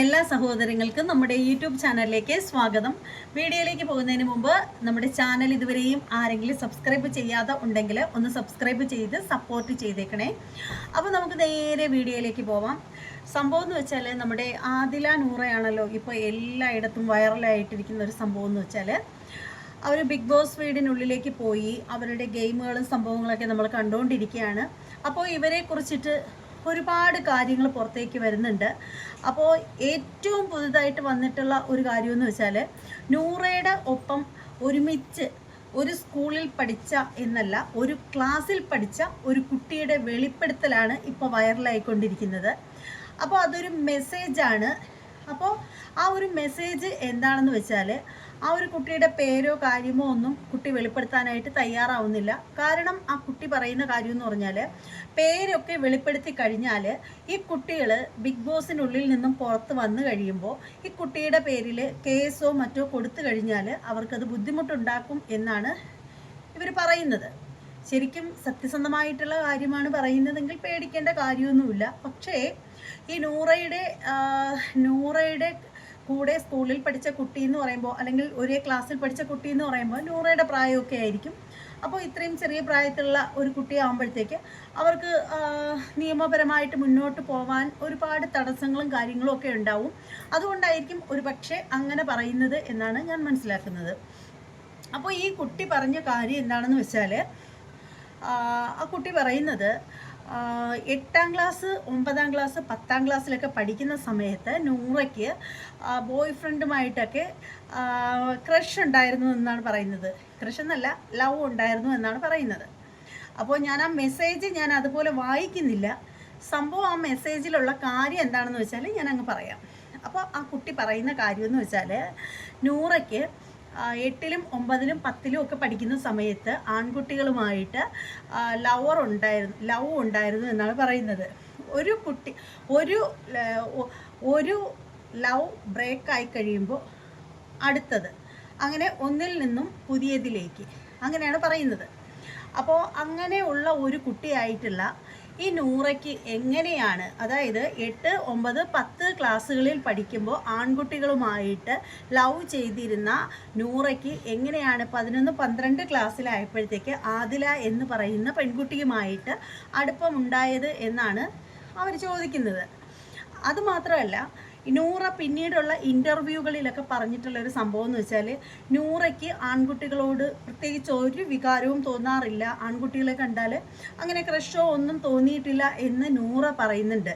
എല്ലാ സഹോദരങ്ങൾക്കും നമ്മുടെ യൂട്യൂബ് ചാനലിലേക്ക് സ്വാഗതം. വീഡിയോയിലേക്ക് പോകുന്നതിന് മുമ്പ് നമ്മുടെ ചാനൽ ഇതുവരെയും ആരെങ്കിലും സബ്സ്ക്രൈബ് ചെയ്യാതെ ഉണ്ടെങ്കിൽ ഒന്ന് സബ്സ്ക്രൈബ് ചെയ്ത് സപ്പോർട്ട് ചെയ്തേക്കണേ. അപ്പോൾ നമുക്ക് നേരെ വീഡിയോയിലേക്ക് പോവാം. സംഭവം എന്ന് വെച്ചാൽ നമ്മുടെ ആദില നൂറയാണല്ലോ ഇപ്പോൾ എല്ലായിടത്തും വൈറലായിട്ടിരിക്കുന്ന ഒരു സംഭവം എന്ന് വെച്ചാൽ അവർ ബിഗ് ബോസ് വീടിനുള്ളിലേക്ക് പോയി അവരുടെ ഗെയിമുകളും സംഭവങ്ങളൊക്കെ നമ്മൾ കണ്ടുകൊണ്ടിരിക്കുകയാണ് അപ്പോൾ ഇവരെ കുറിച്ചിട്ട് ഒരുപാട് കാര്യങ്ങൾ പുറത്തേക്ക് വരുന്നുണ്ട്. അപ്പോൾ ഏറ്റവും പുതുതായിട്ട് വന്നിട്ടുള്ള ഒരു കാര്യമെന്ന് വെച്ചാൽ നൂറയുടെ ഒപ്പം ഒരുമിച്ച് ഒരു സ്കൂളിൽ പഠിച്ച എന്നല്ല ഒരു ക്ലാസ്സിൽ പഠിച്ച ഒരു കുട്ടിയുടെ വെളിപ്പെടുത്തലാണ് ഇപ്പോൾ വൈറലായിക്കൊണ്ടിരിക്കുന്നത്. അപ്പോൾ അതൊരു മെസ്സേജാണ് അപ്പോൾ ആ ഒരു മെസ്സേജ് എന്താണെന്ന് വെച്ചാൽ ആ ഒരു കുട്ടിയുടെ പേരോ കാര്യമോ ഒന്നും കുട്ടി വെളിപ്പെടുത്താനായിട്ട് തയ്യാറാവുന്നില്ല. കാരണം ആ കുട്ടി പറയുന്ന കാര്യം എന്ന് പറഞ്ഞാൽ പേരൊക്കെ വെളിപ്പെടുത്തി കഴിഞ്ഞാൽ ഈ കുട്ടികൾ ബിഗ് ബോസിനുള്ളിൽ നിന്നും പുറത്ത് വന്നു കഴിയുമ്പോൾ ഈ കുട്ടിയുടെ പേരിൽ കേസോ മറ്റോ കൊടുത്തു കഴിഞ്ഞാൽ അവർക്കത് ബുദ്ധിമുട്ടുണ്ടാക്കും എന്നാണ് ഇവർ പറയുന്നത്. ശരിക്കും സത്യസന്ധമായിട്ടുള്ള കാര്യമാണ് പറയുന്നതെങ്കിൽ പേടിക്കേണ്ട കാര്യമൊന്നുമില്ല. പക്ഷേ ഈ നൂറയുടെ നൂറയുടെ കൂടെ സ്കൂളിൽ പഠിച്ച കുട്ടി എന്ന് പറയുമ്പോൾ അല്ലെങ്കിൽ ഒരേ ക്ലാസ്സിൽ പഠിച്ച കുട്ടി എന്ന് പറയുമ്പോൾ നൂറയുടെ പ്രായമൊക്കെ ആയിരിക്കും. അപ്പോൾ ഇത്രയും ചെറിയ പ്രായത്തിലുള്ള ഒരു കുട്ടിയാകുമ്പോഴത്തേക്ക് അവർക്ക് നിയമപരമായിട്ട് മുന്നോട്ട് പോവാൻ ഒരുപാട് തടസ്സങ്ങളും കാര്യങ്ങളും ഒക്കെ ഉണ്ടാവും. അതുകൊണ്ടായിരിക്കും ഒരു പക്ഷേ അങ്ങനെ പറയുന്നത് എന്നാണ് ഞാൻ മനസ്സിലാക്കുന്നത്. അപ്പോൾ ഈ കുട്ടി പറഞ്ഞ കാര്യം എന്താണെന്ന് വെച്ചാൽ ആ കുട്ടി പറയുന്നത് എട്ടാം ക്ലാസ് ഒമ്പതാം ക്ലാസ് പത്താം ക്ലാസ്സിലൊക്കെ പഠിക്കുന്ന സമയത്ത് നൂറയ്ക്ക് ബോയ് ഫ്രണ്ടുമായിട്ടൊക്കെ ക്രഷ് ഉണ്ടായിരുന്നു എന്നാണ് പറയുന്നത്. ക്രഷ് എന്നല്ല ലവ് ഉണ്ടായിരുന്നു എന്നാണ് പറയുന്നത്. അപ്പോൾ ഞാൻ ആ മെസ്സേജ് ഞാൻ അതുപോലെ വായിക്കുന്നില്ല. സംഭവം ആ മെസ്സേജിലുള്ള കാര്യം എന്താണെന്ന് വെച്ചാൽ ഞാൻ അങ്ങ് പറയാം. അപ്പോൾ ആ കുട്ടി പറയുന്ന കാര്യമെന്ന് വെച്ചാൽ നൂറയ്ക്ക് എട്ടിലും ഒമ്പതിലും പത്തിലും ഒക്കെ പഠിക്കുന്ന സമയത്ത് ആൺകുട്ടികളുമായിട്ട് ലവർ ഉണ്ടായിരുന്നു ലവ് ഉണ്ടായിരുന്നു എന്നാണ് പറയുന്നത്. ഒരു കുട്ടി ഒരു ഒരു ലവ് ബ്രേക്ക് ആയി കഴിയുമ്പോൾ അടുത്തത്. അങ്ങനെ ഒന്നിൽ നിന്നും പുതിയതിലേക്ക്. അങ്ങനെയാണ് പറയുന്നത്. അപ്പോൾ അങ്ങനെയുള്ള ഒരു കുട്ടിയായിട്ടുള്ള ഈ നൂറയ്ക്ക് എങ്ങനെയാണ്? അതായത് എട്ട് ഒമ്പത് പത്ത് ക്ലാസ്സുകളിൽ പഠിക്കുമ്പോൾ ആൺകുട്ടികളുമായിട്ട് ലവ് ചെയ്തിരുന്ന നൂറയ്ക്ക് എങ്ങനെയാണ്? പതിനൊന്ന് പന്ത്രണ്ട് ക്ലാസ്സിലായപ്പോഴത്തേക്ക് ആദില എന്ന് പറയുന്ന പെൺകുട്ടിയുമായിട്ട് അടുപ്പമുണ്ടായത് എന്നാണ് അവർ ചോദിക്കുന്നത്. അതുമാത്രമല്ല നൂറ പിന്നീടുള്ള ഇന്റർവ്യൂകളിലൊക്കെ പറഞ്ഞിട്ടുള്ള ഒരു സംഭവം എന്ന് വെച്ചാൽ നൂറയ്ക്ക് ആൺകുട്ടികളോട് പ്രത്യേകിച്ച് ഒരു വികാരവും തോന്നാറില്ല. ആൺകുട്ടികളെ കണ്ടാൽ അങ്ങനെ ക്രഷോ ഒന്നും തോന്നിയിട്ടില്ല എന്ന് നൂറ പറയുന്നുണ്ട്.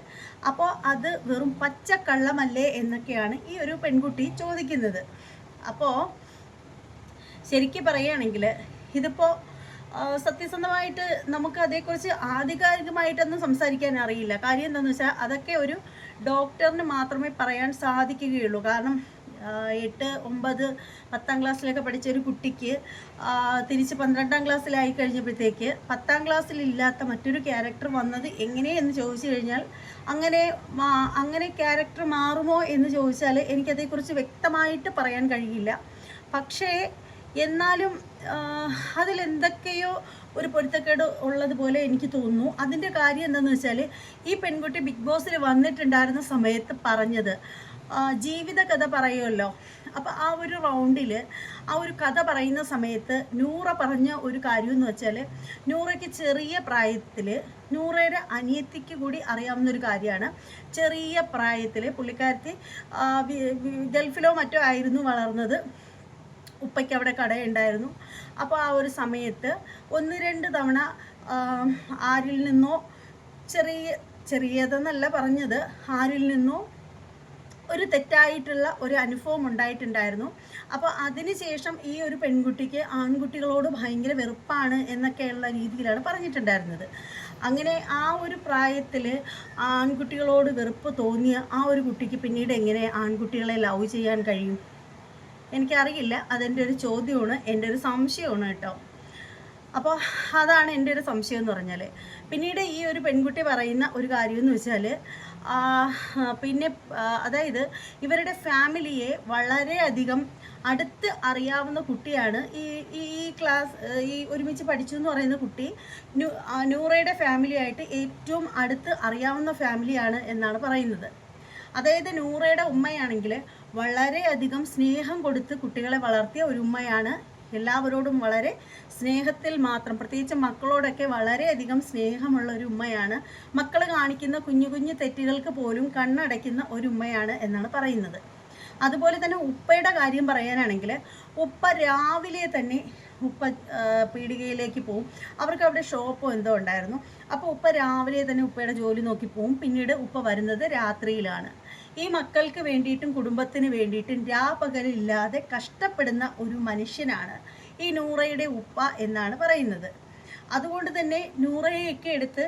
അപ്പോൾ അത് വെറും പച്ചക്കള്ളമല്ലേ എന്നൊക്കെയാണ് ഈ ഒരു പെൺകുട്ടി ചോദിക്കുന്നത്. അപ്പോൾ ശരിക്കും പറയുകയാണെങ്കിൽ ഇതിപ്പോൾ സത്യസന്ധമായിട്ട് നമുക്ക് അതേക്കുറിച്ച് ആധികാരികമായിട്ടൊന്നും സംസാരിക്കാൻ അറിയില്ല. കാര്യം എന്താണെന്ന് വെച്ചാൽ അതൊക്കെ ഒരു ഡോക്ടറിന് മാത്രമേ പറയാൻ സാധിക്കുകയുള്ളൂ. കാരണം എട്ട് ഒമ്പത് പത്താം ക്ലാസ്സിലൊക്കെ പഠിച്ച ഒരു കുട്ടിക്ക് തിരിച്ച് പന്ത്രണ്ടാം ക്ലാസ്സിലായി കഴിഞ്ഞപ്പോഴത്തേക്ക് പത്താം ക്ലാസ്സിലില്ലാത്ത മറ്റൊരു ക്യാരക്ടർ വന്നത് എങ്ങനെയെന്ന് ചോദിച്ചു കഴിഞ്ഞാൽ അങ്ങനെ അങ്ങനെ ക്യാരക്ടർ മാറുമോ എന്ന് ചോദിച്ചാൽ എനിക്കതേക്കുറിച്ച് വ്യക്തമായിട്ട് പറയാൻ കഴിയില്ല. പക്ഷേ എന്നാലും അതിലെന്തൊക്കെയോ ഒരു പൊരുത്തക്കേട് ഉള്ളതുപോലെ എനിക്ക് തോന്നുന്നു. അതിന്റെ കാര്യം എന്താണെന്ന് വെച്ചാൽ ഈ പെൺകുട്ടി ബിഗ് ബോസിൽ വന്നിട്ടുണ്ടായിരുന്ന സമയത്ത് പറഞ്ഞത്. ജീവിത കഥ പറയുമല്ലോ. അപ്പം ആ ഒരു റൗണ്ടിൽ ആ ഒരു കഥ പറയുന്ന സമയത്ത് നൂറ പറഞ്ഞ ഒരു കാര്യം എന്ന് വെച്ചാൽ നൂറയ്ക്ക് ചെറിയ പ്രായത്തിൽ നൂറയുടെ അനിയത്തിക്ക് കൂടി അറിയാവുന്ന ഒരു കാര്യമാണ്. ചെറിയ പ്രായത്തിൽ പുള്ളിക്കാരത്തി ഗൾഫിലോ മറ്റോ ആയിരുന്നു വളർന്നത്. ഉപ്പയ്ക്ക് അവിടെ കടയുണ്ടായിരുന്നു. അപ്പോൾ ആ ഒരു സമയത്ത് ഒന്ന് രണ്ട് തവണ ആരിൽ നിന്നോ ചെറിയ ചെറിയതെന്നല്ല പറഞ്ഞത് ആരിൽ നിന്നോ ഒരു തെറ്റായിട്ടുള്ള ഒരു അനുഭവം ഉണ്ടായിട്ടുണ്ടായിരുന്നു. അപ്പോൾ അതിനുശേഷം ഈ ഒരു പെൺകുട്ടിക്ക് ആൺകുട്ടികളോട് ഭയങ്കര വെറുപ്പാണ് എന്നൊക്കെയുള്ള രീതിയിലാണ് പറഞ്ഞിട്ടുണ്ടായിരുന്നത്. അങ്ങനെ ആ ഒരു പ്രായത്തിൽ ആൺകുട്ടികളോട് വെറുപ്പ് തോന്നിയ ആ ഒരു കുട്ടിക്ക് പിന്നീട് എങ്ങനെ ആൺകുട്ടികളെ ലവ് ചെയ്യാൻ കഴിയും? എനിക്കറിയില്ല. അതെന്റെ ഒരു ചോദ്യമാണ്. എന്റെ ഒരു സംശയമാണ് കേട്ടോ. അപ്പോൾ അതാണ് എന്റെ ഒരു സംശയം എന്ന് പറഞ്ഞാൽ പിന്നീട് ഈ ഒരു പെൺകുട്ടി പറയുന്ന ഒരു കാര്യം എന്ന് വെച്ചാൽ പിന്നെ അതായത് ഇവരുടെ ഫാമിലിയെ വളരെയധികം അടുത്ത് അറിയാവുന്ന കുട്ടിയാണ് ഈ ഈ ക്ലാസ് ഈ ഒരുമിച്ച് പഠിച്ചു എന്ന് പറയുന്ന കുട്ടി. നൂറയുടെ ഫാമിലിയായിട്ട് ഏറ്റവും അടുത്ത് അറിയാവുന്ന ഫാമിലിയാണ് എന്നാണ് പറയുന്നത്. അതായത് നൂറയുടെ ഉമ്മയാണെങ്കിൽ വളരെയധികം സ്നേഹം കൊടുത്ത് കുട്ടികളെ വളർത്തിയ ഒരു ഉമ്മയാണ്. എല്ലാവരോടും വളരെ സ്നേഹത്തിൽ മാത്രം പ്രത്യേകിച്ച് മക്കളോടൊക്കെ വളരെയധികം സ്നേഹമുള്ള ഒരു ഉമ്മയാണ്. മക്കൾ കാണിക്കുന്ന കുഞ്ഞു കുഞ്ഞു തെറ്റുകൾക്ക് പോലും കണ്ണടയ്ക്കുന്ന ഒരു ഉമ്മയാണ് എന്നാണ് പറയുന്നത്. അതുപോലെ തന്നെ ഉപ്പയുടെ കാര്യം പറയാനാണെങ്കിൽ ഉപ്പ രാവിലെ തന്നെ ഉപ്പ പീടികയിലേക്ക് പോവും. അവർക്ക് അവിടെ ഷോപ്പോ എന്തോ ഉണ്ടായിരുന്നു. അപ്പോൾ ഉപ്പ രാവിലെ തന്നെ ഉപ്പയുടെ ജോലി നോക്കി പോവും. പിന്നീട് ഉപ്പ വരുന്നത് രാത്രിയിലാണ്. ഈ മക്കൾക്ക് വേണ്ടിയിട്ടും കുടുംബത്തിന് വേണ്ടിയിട്ടും രാപകലില്ലാതെ കഷ്ടപ്പെടുന്ന ഒരു മനുഷ്യനാണ് ഈ നൂറയുടെ ഉപ്പ എന്നാണ് പറയുന്നത്. അതുകൊണ്ട് തന്നെ നൂറയൊക്കെ എടുത്ത്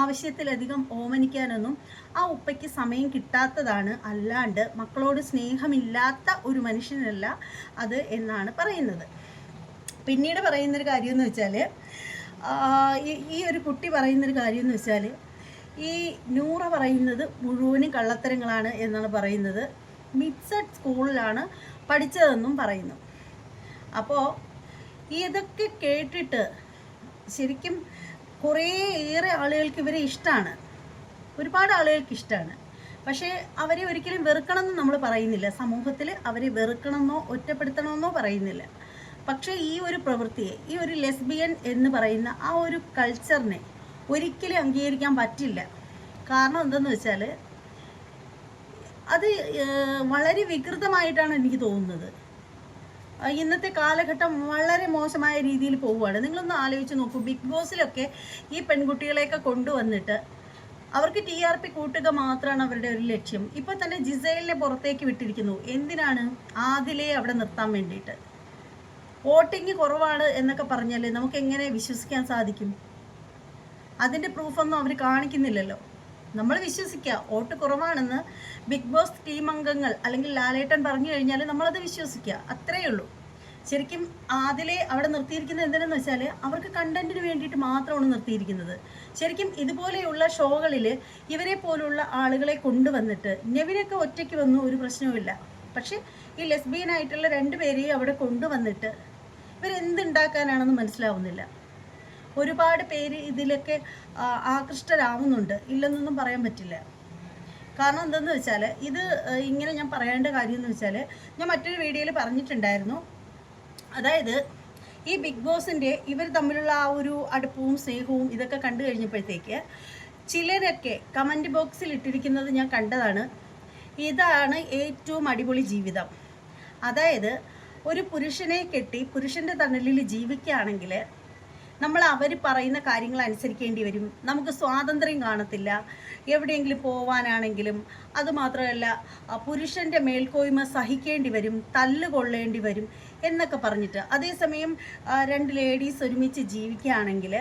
ആവശ്യത്തിലധികം ഓമനിക്കാനൊന്നും ആ ഉപ്പയ്ക്ക് സമയം കിട്ടാത്തതാണ്. അല്ലാണ്ട് മക്കളോട് സ്നേഹമില്ലാത്ത ഒരു മനുഷ്യനല്ല അത് എന്നാണ് പറയുന്നത്. പിന്നീട് പറയുന്നൊരു കാര്യം എന്ന് വെച്ചാൽ ഈ ഒരു കുട്ടി പറയുന്നൊരു കാര്യം എന്ന് വെച്ചാൽ ഈ നൂറ പറയുന്നത് മുഴുവനും കള്ളത്തരങ്ങളാണ് എന്നാണ് പറയുന്നത്. മിക്സഡ് സ്കൂളിലാണ് പഠിച്ചതെന്നും പറയുന്നു. അപ്പോൾ ഇതൊക്കെ കേട്ടിട്ട് ശരിക്കും കുറേ ഏറെ ആളുകൾക്ക് ഇവരെ ഇഷ്ടമാണ് ഒരുപാട് ആളുകൾക്ക് ഇഷ്ടമാണ് പക്ഷേ അവരെ ഒരിക്കലും വെറുക്കണമെന്ന് നമ്മൾ പറയുന്നില്ല. സമൂഹത്തിൽ അവരെ വെറുക്കണമെന്നോ ഒറ്റപ്പെടുത്തണമെന്നോ പറയുന്നില്ല. പക്ഷേ ഈ ഒരു പ്രവൃത്തിയെ ഈ ഒരു ലെസ്ബിയൻ എന്ന് പറയുന്ന ആ ഒരു കൾച്ചറിനെ ഒരിക്കലും അംഗീകരിക്കാൻ പറ്റില്ല. കാരണം എന്തെന്ന് വെച്ചാൽ അത് വളരെ വികൃതമായിട്ടാണ് എനിക്ക് തോന്നുന്നത്. ഇന്നത്തെ കാലഘട്ടം വളരെ മോശമായ രീതിയിൽ പോവുകയാണ്. നിങ്ങളൊന്ന് ആലോചിച്ച് നോക്കൂ. ബിഗ് ബോസിലൊക്കെ ഈ പെൺകുട്ടികളെയൊക്കെ കൊണ്ടുവന്നിട്ട് അവർക്ക് ടി ആർ പി കൂട്ടുക മാത്രമാണ് അവരുടെ ഒരു ലക്ഷ്യം. ഇപ്പോൾ തന്നെ ജിസൈലിനെ പുറത്തേക്ക് വിട്ടിരിക്കുന്നു. എന്തിനാണ് ആദിലെ അവിടെ നിർത്താൻ വേണ്ടിയിട്ട്? വോട്ടിങ് കുറവാണ് എന്നൊക്കെ പറഞ്ഞാൽ നമുക്ക് എങ്ങനെ വിശ്വസിക്കാൻ സാധിക്കും? അതിന്റെ പ്രൂഫൊന്നും അവർ കാണിക്കുന്നില്ലല്ലോ. നമ്മൾ വിശ്വസിക്കുക വോട്ട് കുറവാണെന്ന് ബിഗ് ബോസ് ടീം അംഗങ്ങൾ അല്ലെങ്കിൽ ലാലേട്ടൻ പറഞ്ഞു കഴിഞ്ഞാൽ നമ്മളത് വിശ്വസിക്കുക അത്രയേ ഉള്ളൂ. ശരിക്കും ആദ്യം അവിടെ നിർത്തിയിരിക്കുന്നത് എന്തിനെന്ന് വെച്ചാൽ അവർക്ക് കണ്ടന്റിന് വേണ്ടിയിട്ട് മാത്രമാണ് നിർത്തിയിരിക്കുന്നത്. ശരിക്കും ഇതുപോലെയുള്ള ഷോകളിൽ ഇവരെ പോലുള്ള ആളുകളെ കൊണ്ടുവന്നിട്ട് നെവിനൊക്കെ ഒറ്റയ്ക്ക് വന്നു ഒരു പ്രശ്നവുമില്ല. പക്ഷേ ഈ ലെസ്ബിയൻ ആയിട്ടുള്ള രണ്ടുപേരെയും അവിടെ കൊണ്ടുവന്നിട്ട് ഇവരെന്തുണ്ടാക്കാനാണെന്ന് മനസ്സിലാവുന്നില്ല. ഒരുപാട് പേര് ഇതിലൊക്കെ ആകൃഷ്ടരാവുന്നുണ്ട്. ഇല്ലെന്നൊന്നും പറയാൻ പറ്റില്ല. കാരണം എന്തെന്ന് വെച്ചാൽ ഇത് ഇങ്ങനെ ഞാൻ പറയേണ്ട കാര്യം എന്ന് വെച്ചാൽ ഞാൻ മറ്റൊരു വീഡിയോയിൽ പറഞ്ഞിട്ടുണ്ടായിരുന്നു. അതായത് ഈ ബിഗ് ബോസിന്റെ ഇവർ തമ്മിലുള്ള ആ ഒരു അടുപ്പവും സ്നേഹവും ഇതൊക്കെ കണ്ടു കഴിഞ്ഞപ്പോഴത്തേക്ക് ചിലരൊക്കെ കമന്റ് ബോക്സിൽ ഇട്ടിരിക്കുന്നത് ഞാൻ കണ്ടതാണ്. ഇതാണ് ഏറ്റവും അടിപൊളി ജീവിതം. അതായത് ഒരു പുരുഷനെ കെട്ടി പുരുഷന്റെ തണലിൽ ജീവിക്കുകയാണെങ്കിൽ നമ്മൾ അവർ പറയുന്ന കാര്യങ്ങൾ അനുസരിക്കേണ്ടി വരും. നമുക്ക് സ്വാതന്ത്ര്യം കാണത്തില്ല. എവിടെയെങ്കിലും പോവാനാണെങ്കിലും അതുമാത്രമല്ല പുരുഷന്റെ മേൽക്കോയ്മ സഹിക്കേണ്ടി വരും തല്ലുകൊള്ളേണ്ടി വരും എന്നൊക്കെ പറഞ്ഞിട്ട്. അതേസമയം രണ്ട് ലേഡീസ് ഒരുമിച്ച് ജീവിക്കുകയാണെങ്കിൽ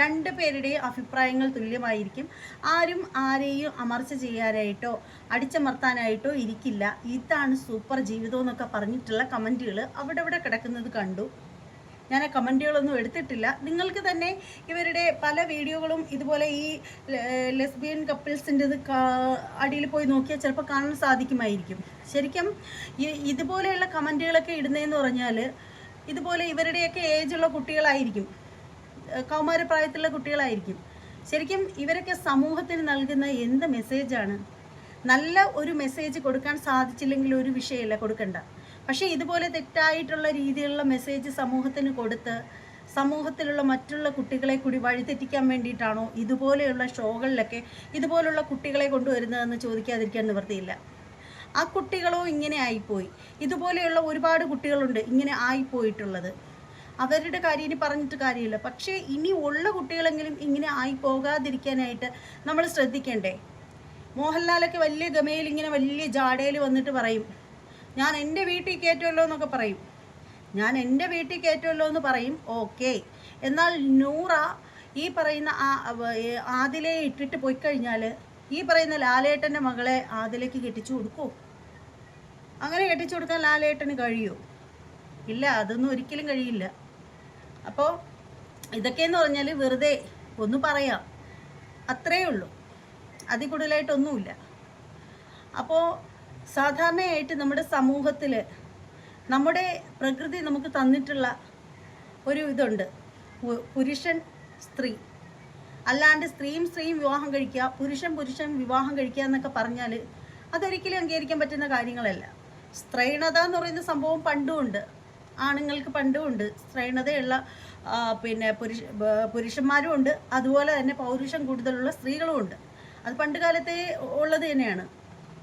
രണ്ട് പേരുടെയും അഭിപ്രായങ്ങൾ തുല്യമായിരിക്കും. ആരും ആരെയും അമർച്ച ചെയ്യാനായിട്ടോ അടിച്ചമർത്താനായിട്ടോ ഇരിക്കില്ല. ഇതാണ് സൂപ്പർ ജീവിതം എന്നൊക്കെ പറഞ്ഞിട്ടുള്ള കമന്റുകൾ അവിടെ ഇവിടെ കിടക്കുന്നത് കണ്ടു. ഞാൻ കമന്റുകളൊന്നും എടുത്തിട്ടില്ല. നിങ്ങൾക്ക് തന്നെ ഇവരുടെ പല വീഡിയോകളും ഇതുപോലെ ഈ ലെസ്ബിയൻ കപ്പിൾസിന്റെത് അടിയിൽ പോയി നോക്കിയാൽ ചിലപ്പോൾ കാണാൻ സാധിക്കുമായിരിക്കും. ശരിക്കും ഇതുപോലെയുള്ള കമന്റുകളൊക്കെ ഇടുന്നതെന്ന് പറഞ്ഞാൽ ഇതുപോലെ ഇവരുടെയൊക്കെ ഏജുള്ള കുട്ടികളായിരിക്കും. കൗമാരപ്രായത്തിലുള്ള കുട്ടികളായിരിക്കും. ശരിക്കും ഇവരൊക്കെ സമൂഹത്തിന് നൽകുന്ന എന്ത് മെസ്സേജാണ് നല്ല ഒരു മെസ്സേജ് കൊടുക്കാൻ സാധിച്ചില്ലെങ്കിൽ ഒരു വിഷയമല്ല കൊടുക്കണ്ട. പക്ഷേ ഇതുപോലെ തെറ്റായിട്ടുള്ള രീതിയിലുള്ള മെസ്സേജ് സമൂഹത്തിന് കൊടുത്ത് സമൂഹത്തിലുള്ള മറ്റുള്ള കുട്ടികളെ കൂടി വഴിതെറ്റിക്കാൻ വേണ്ടിയിട്ടാണോ ഇതുപോലെയുള്ള ഷോകളിലൊക്കെ ഇതുപോലുള്ള കുട്ടികളെ കൊണ്ടുവരുന്നതെന്ന് ചോദിക്കാതിരിക്കാൻ നിവൃത്തിയില്ല. ആ കുട്ടികളോ ഇങ്ങനെ ആയിപ്പോയി. ഇതുപോലെയുള്ള ഒരുപാട് കുട്ടികളുണ്ട് ഇങ്ങനെ ആയിപ്പോയിട്ടുള്ളത്. അവരുടെ കാര്യം ഇനി പറഞ്ഞിട്ട് കാര്യമില്ല. പക്ഷേ ഇനി ഉള്ള കുട്ടികളെങ്കിലും ഇങ്ങനെ ആയി പോകാതിരിക്കാനായിട്ട് നമ്മൾ ശ്രദ്ധിക്കേണ്ടേ? മോഹൻലാലൊക്കെ വലിയ ഗമയിൽ ഇങ്ങനെ വലിയ ജാടയിൽ വന്നിട്ട് പറയും ഞാൻ എന്റെ വീട്ടിൽ കയറ്റുമല്ലോ എന്നൊക്കെ പറയും. ഞാൻ എന്റെ വീട്ടിൽ കയറ്റുമല്ലോ എന്ന് പറയും. ഓക്കെ. എന്നാൽ നൂറ ഈ പറയുന്ന ആ ആദിലെ ഇട്ടിട്ട് പോയി കഴിഞ്ഞാൽ ഈ പറയുന്ന ലാലേട്ടന്റെ മകളെ ആദിലേക്ക് കെട്ടിച്ചു കൊടുക്കുമോ അങ്ങനെ കെട്ടിച്ചു കൊടുക്കാൻ ലാലേട്ടന് കഴിയുമോ ഇല്ല അതൊന്നും ഒരിക്കലും കഴിയില്ല. അപ്പോൾ ഇതൊക്കെയെന്ന് പറഞ്ഞാൽ വെറുതെ ഒന്ന് പറയാം. അത്രയേ ഉള്ളൂ അതിൽ കൂടുതലായിട്ടൊന്നുമില്ല അപ്പോൾ സാധാരണയായിട്ട് നമ്മുടെ സമൂഹത്തിൽ നമ്മുടെ പ്രകൃതി നമുക്ക് തന്നിട്ടുള്ള ഒരു ഇതുണ്ട്. പുരുഷൻ സ്ത്രീ. അല്ലാണ്ട് സ്ത്രീയും സ്ത്രീയും വിവാഹം കഴിക്കുക പുരുഷൻ പുരുഷൻ വിവാഹം കഴിക്കുക എന്നൊക്കെ പറഞ്ഞാൽ അതൊരിക്കലും അംഗീകരിക്കാൻ പറ്റുന്ന കാര്യങ്ങളല്ല. സ്ത്രൈണത എന്ന് പറയുന്ന സംഭവം പണ്ടുമുണ്ട് ആണുങ്ങൾക്ക് പണ്ടുമുണ്ട് സ്ത്രൈണതയുള്ള പിന്നെ പുരുഷ പുരുഷന്മാരും ഉണ്ട്. അതുപോലെ തന്നെ പൗരുഷം കൂടുതലുള്ള സ്ത്രീകളും ഉണ്ട്. അത് പണ്ട് കാലത്തെ ഉള്ളത് തന്നെയാണ്.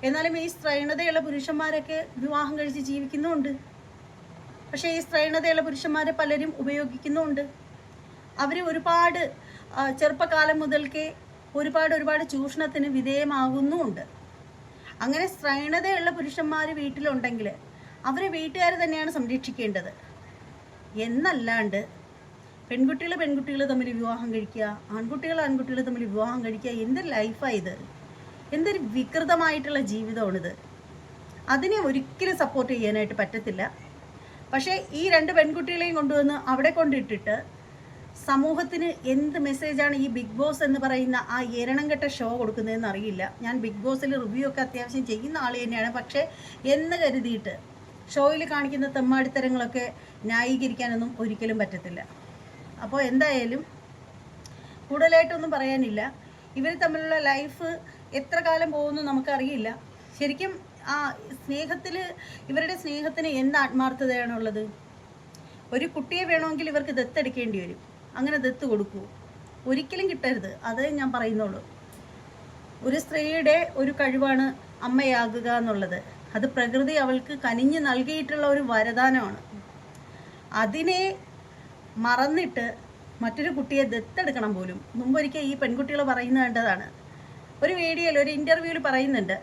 എന്നാലും ഈ സ്ത്രൈണതയുള്ള പുരുഷന്മാരൊക്കെ വിവാഹം കഴിച്ച് ജീവിക്കുന്നുണ്ട്. പക്ഷേ ഈ സ്ത്രൈണതയുള്ള പുരുഷന്മാരെ പലരും ഉപയോഗിക്കുന്നുണ്ട്. അവർ ഒരുപാട് ചെറുപ്പകാലം മുതൽക്കേ ഒരുപാട് ഒരുപാട് ചൂഷണത്തിന് വിധേയമാകുന്നുമുണ്ട്. അങ്ങനെ സ്ത്രൈണതയുള്ള പുരുഷന്മാർ വീട്ടിലുണ്ടെങ്കിൽ അവരെ വീട്ടുകാർ തന്നെയാണ് സംരക്ഷിക്കേണ്ടത്. എന്നല്ലാണ്ട് പെൺകുട്ടികൾ പെൺകുട്ടികൾ തമ്മിൽ വിവാഹം കഴിക്കുക ആൺകുട്ടികൾ ആൺകുട്ടികൾ തമ്മിൽ വിവാഹം കഴിക്കുക എന്ത് ലൈഫാണ് ഇത്? എന്തൊരു വികൃതമായിട്ടുള്ള ജീവിതമാണിത്. അതിനെ ഒരിക്കലും സപ്പോർട്ട് ചെയ്യാനായിട്ട് പറ്റത്തില്ല. പക്ഷേ ഈ രണ്ട് പെൺകുട്ടികളെയും കൊണ്ടുവന്ന് അവിടെ കൊണ്ടിട്ടിട്ട് സമൂഹത്തിന് എന്ത് മെസ്സേജാണ് ഈ ബിഗ് ബോസ് എന്ന് പറയുന്ന ആ ഏരണം കെട്ട ഷോ കൊടുക്കുന്നതെന്ന് അറിയില്ല. ഞാൻ ബിഗ് ബോസിൽ റിവ്യൂ ഒക്കെ അത്യാവശ്യം ചെയ്യുന്ന ആൾ തന്നെയാണ്. പക്ഷേ എന്ന് കരുതിയിട്ട് ഷോയിൽ കാണിക്കുന്ന തെമ്മാടിത്തരങ്ങളൊക്കെ ന്യായീകരിക്കാനൊന്നും ഒരിക്കലും പറ്റത്തില്ല. അപ്പോൾ എന്തായാലും കൂടുതലായിട്ടൊന്നും പറയാനില്ല. ഇവർ തമ്മിലുള്ള ലൈഫ് എത്ര കാലം പോകുന്നു നമുക്കറിയില്ല. ശരിക്കും ആ സ്നേഹത്തിൽ ഇവരുടെ സ്നേഹത്തിന് എന്ത് ആത്മാർത്ഥതയാണുള്ളത്? ഒരു കുട്ടിയെ വേണമെങ്കിൽ ഇവർക്ക് ദത്തെടുക്കേണ്ടി വരും. അങ്ങനെ ദത്ത് കൊടുക്കൂ. ഒരിക്കലും കിട്ടരുത്. അതേ ഞാൻ പറയുന്നുള്ളൂ. ഒരു സ്ത്രീയുടെ ഒരു കഴിവാണ് അമ്മയാകുക എന്നുള്ളത്. അത് പ്രകൃതി അവൾക്ക് കനിഞ്ഞ് നൽകിയിട്ടുള്ള ഒരു വരദാനമാണ്. അതിനെ മറന്നിട്ട് മറ്റൊരു കുട്ടിയെ ദത്തെടുക്കണം പോലും. മുമ്പൊരിക്കൽ ഈ പെൺകുട്ടികൾ പറയുന്നത് കണ്ടതാണ്. ഒരു വീഡിയോയിൽ ഒരു ഇന്റർവ്യൂവിൽ പറയുന്നുണ്ട്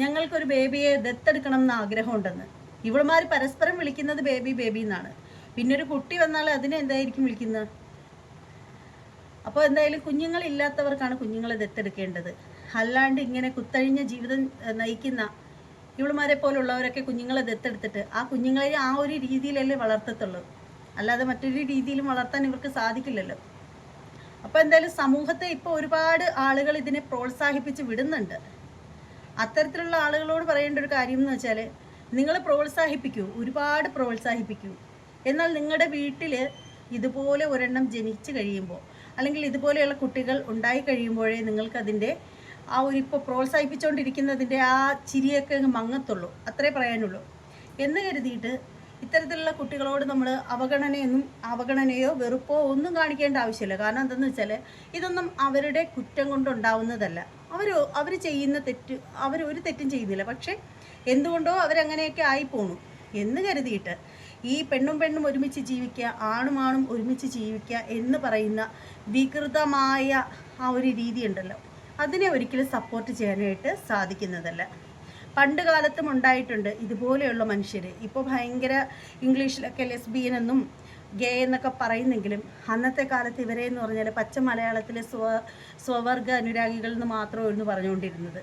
ഞങ്ങൾക്കൊരു ബേബിയെ ദത്തെടുക്കണം എന്ന് ആഗ്രഹമുണ്ടെന്ന്. ഇവളുമാർ പരസ്പരം വിളിക്കുന്നത് ബേബി ബേബി എന്നാണ് പിന്നെ ഒരു കുട്ടി വന്നാൽ അതിനെ എന്തായിരിക്കും വിളിക്കുന്നത് അപ്പോൾ എന്തായാലും കുഞ്ഞുങ്ങളില്ലാത്തവർക്കാണ് കുഞ്ഞുങ്ങളെ ദത്തെടുക്കേണ്ടത്. അല്ലാണ്ട് ഇങ്ങനെ കുത്തഴിഞ്ഞ ജീവിതം നയിക്കുന്ന ഇവളുമാരെ പോലുള്ളവരൊക്കെ കുഞ്ഞുങ്ങളെ ദത്തെടുത്തിട്ട് ആ കുഞ്ഞുങ്ങളെ ആ ഒരു രീതിയിലല്ലേ വളർത്തത്തുള്ളൂ. അല്ലാതെ മറ്റൊരു രീതിയിലും വളർത്താൻ ഇവർക്ക് സാധിക്കില്ലല്ലോ. അപ്പോൾ എന്തായാലും സമൂഹത്തെ ഇപ്പോൾ ഒരുപാട് ആളുകൾ ഇതിനെ പ്രോത്സാഹിപ്പിച്ച് വിടുന്നുണ്ട്. അത്തരത്തിലുള്ള ആളുകളോട് പറയേണ്ട ഒരു കാര്യം എന്ന് വെച്ചാൽ നിങ്ങൾ പ്രോത്സാഹിപ്പിക്കൂ ഒരുപാട് പ്രോത്സാഹിപ്പിക്കൂ. എന്നാൽ നിങ്ങളുടെ വീട്ടിൽ ഇതുപോലെ ഒരെണ്ണം ജനിച്ചു കഴിയുമ്പോൾ അല്ലെങ്കിൽ ഇതുപോലെയുള്ള കുട്ടികൾ ഉണ്ടായി കഴിയുമ്പോഴേ നിങ്ങൾക്കതിന്റെ ആ ഒരു ഇപ്പോൾ പ്രോത്സാഹിപ്പിച്ചുകൊണ്ടിരിക്കുന്നതിന്റെ ആ ചിരിയൊക്കെ മങ്ങത്തുള്ളൂ. അത്രേ പറയാനുള്ളൂ. എന്ന് കരുതിയിട്ട് ഇത്തരത്തിലുള്ള കുട്ടികളോട് നമ്മൾ അവഗണനയൊന്നും അവഗണനയോ വെറുപ്പോ ഒന്നും കാണിക്കേണ്ട ആവശ്യമില്ല. കാരണം എന്തെന്ന് വെച്ചാൽ ഇതൊന്നും അവരുടെ കുറ്റം കൊണ്ടുണ്ടാവുന്നതല്ല. അവർ അവർ ചെയ്യുന്ന തെറ്റ് അവർ ഒരു തെറ്റും ചെയ്യുന്നില്ല പക്ഷേ എന്തുകൊണ്ടോ അവരങ്ങനെയൊക്കെ ആയിപ്പോണു. എന്ന് കരുതിയിട്ട് ഈ പെണ്ണും പെണ്ണും ഒരുമിച്ച് ജീവിക്കുക ആണും ആണും ഒരുമിച്ച് ജീവിക്കുക എന്ന് പറയുന്ന വികൃതമായ ആ ഒരു രീതി ഉണ്ടല്ലോ അതിനെ ഒരിക്കലും സപ്പോർട്ട് ചെയ്യാനായിട്ട് സാധിക്കുന്നതല്ല. പണ്ട് കാലത്തും ഉണ്ടായിട്ടുണ്ട് ഇതുപോലെയുള്ള മനുഷ്യർ ഇപ്പോൾ ഭയങ്കര ഇംഗ്ലീഷിലൊക്കെ ലെസ്ബിയൻ എന്നും ഗേ എന്നൊക്കെ പറയുന്നെങ്കിലും അന്നത്തെ കാലത്ത് ഇവരെ എന്ന് പറഞ്ഞാൽ പച്ച മലയാളത്തിലെ സ്വ സ്വവർഗ അനുരാഗികൾ എന്ന് മാത്രമായിരുന്നു പറഞ്ഞുകൊണ്ടിരുന്നത്.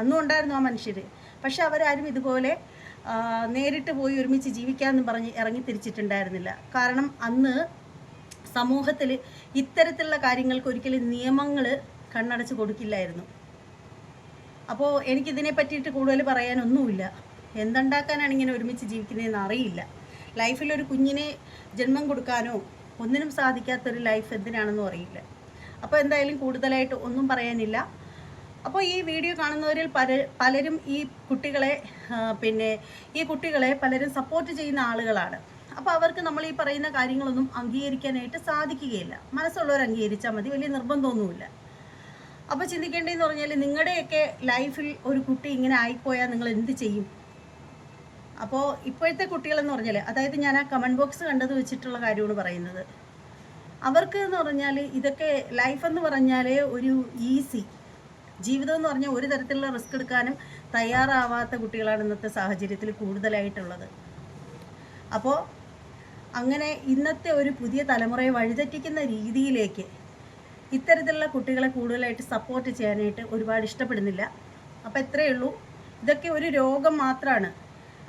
അന്നും ഉണ്ടായിരുന്നു ആ മനുഷ്യർ പക്ഷെ അവരാരും ഇതുപോലെ നേരിട്ട് പോയി ഒരുമിച്ച് ജീവിക്കാമെന്ന് പറഞ്ഞ് ഇറങ്ങി തിരിച്ചിട്ടുണ്ടായിരുന്നില്ല. കാരണം അന്ന് സമൂഹത്തിൽ ഇത്തരത്തിലുള്ള കാര്യങ്ങൾക്ക് ഒരിക്കലും നിയമങ്ങൾ കണ്ണടച്ച് കൊടുക്കില്ലായിരുന്നു. അപ്പോൾ എനിക്കിതിനെ പറ്റിയിട്ട് കൂടുതൽ പറയാനൊന്നുമില്ല. എന്തുണ്ടാക്കാനാണ് ഇങ്ങനെ ഒരുമിച്ച് ജീവിക്കുന്നതെന്ന് അറിയില്ല. ലൈഫിൽ ഒരു കുഞ്ഞിനെ ജന്മം കൊടുക്കാനോ ഒന്നിനും സാധിക്കാത്തൊരു ലൈഫ് എന്തിനാണെന്നും അറിയില്ല. അപ്പോൾ എന്തായാലും കൂടുതലായിട്ട് ഒന്നും പറയാനില്ല. അപ്പോൾ ഈ വീഡിയോ കാണുന്നവരിൽ പല പലരും ഈ കുട്ടികളെ പിന്നെ ഈ കുട്ടികളെ പലരും സപ്പോർട്ട് ചെയ്യുന്ന ആളുകളാണ്. അപ്പോൾ അവർക്ക് നമ്മൾ ഈ പറയുന്ന കാര്യങ്ങളൊന്നും അംഗീകരിക്കാനായിട്ട് സാധിക്കുകയില്ല. മനസ്സുള്ളവർ അംഗീകരിച്ചാൽ മതി. വലിയ നിർബന്ധമൊന്നുമില്ല. അപ്പോൾ ചിന്തിക്കേണ്ടതെന്ന് പറഞ്ഞാൽ നിങ്ങളുടെയൊക്കെ ലൈഫിൽ ഒരു കുട്ടി ഇങ്ങനെ ആയിപ്പോയാൽ നിങ്ങൾ എന്ത് ചെയ്യും? അപ്പോൾ ഇപ്പോഴത്തെ കുട്ടികളെന്ന് പറഞ്ഞാൽ അതായത് ഞാൻ ആ കമന്റ് ബോക്സ് കണ്ടത് വെച്ചിട്ടുള്ള കാര്യമാണ് പറയുന്നത്. അവർക്ക് എന്ന് പറഞ്ഞാൽ ഇതൊക്കെ ലൈഫ് എന്ന് പറഞ്ഞാൽ ഒരു ഈസി ജീവിതം എന്ന് പറഞ്ഞാൽ ഒരു തരത്തിലുള്ള റിസ്ക് എടുക്കാനും തയ്യാറാവാത്ത കുട്ടികളാണ് ഇന്നത്തെ സാഹചര്യത്തിൽ കൂടുതലായിട്ടുള്ളത്. അപ്പോൾ അങ്ങനെ ഇന്നത്തെ ഒരു പുതിയ തലമുറയെ വഴിതെറ്റിക്കുന്ന രീതിയിലേക്ക് ഇത്തരത്തിലുള്ള കുട്ടികളെ കൂടുതലായിട്ട് സപ്പോർട്ട് ചെയ്യാനായിട്ട് ഒരുപാട് ഇഷ്ടപ്പെടുന്നില്ല. അപ്പോൾ എത്രയേ ഉള്ളൂ. ഇതൊക്കെ ഒരു രോഗം മാത്രമാണ്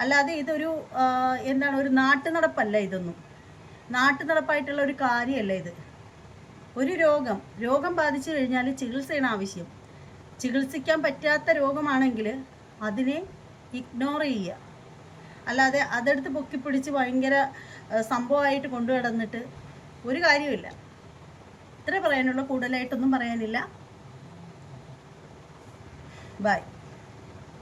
അല്ലാതെ ഇതൊരു എന്താണ് ഒരു നാട്ടുനടപ്പല്ല ഇതൊന്നും. നാട്ടുനടപ്പായിട്ടുള്ള ഒരു കാര്യമല്ല ഇത്. ഒരു രോഗം. രോഗം ബാധിച്ചു കഴിഞ്ഞാൽ ചികിത്സയാണ് ആവശ്യം. ചികിത്സിക്കാൻ പറ്റാത്ത രോഗമാണെങ്കിൽ അതിനെ ഇഗ്നോർ ചെയ്യുക. അല്ലാതെ അതെടുത്ത് പൊക്കിപ്പിടിച്ച് ഭയങ്കര സംഭവമായിട്ട് കൊണ്ടു കിടന്നിട്ട് ഒരു കാര്യമില്ല ഇത്ര പറയാനുള്ള. കൂടുതലായിട്ടൊന്നും പറയാനില്ല. ബൈ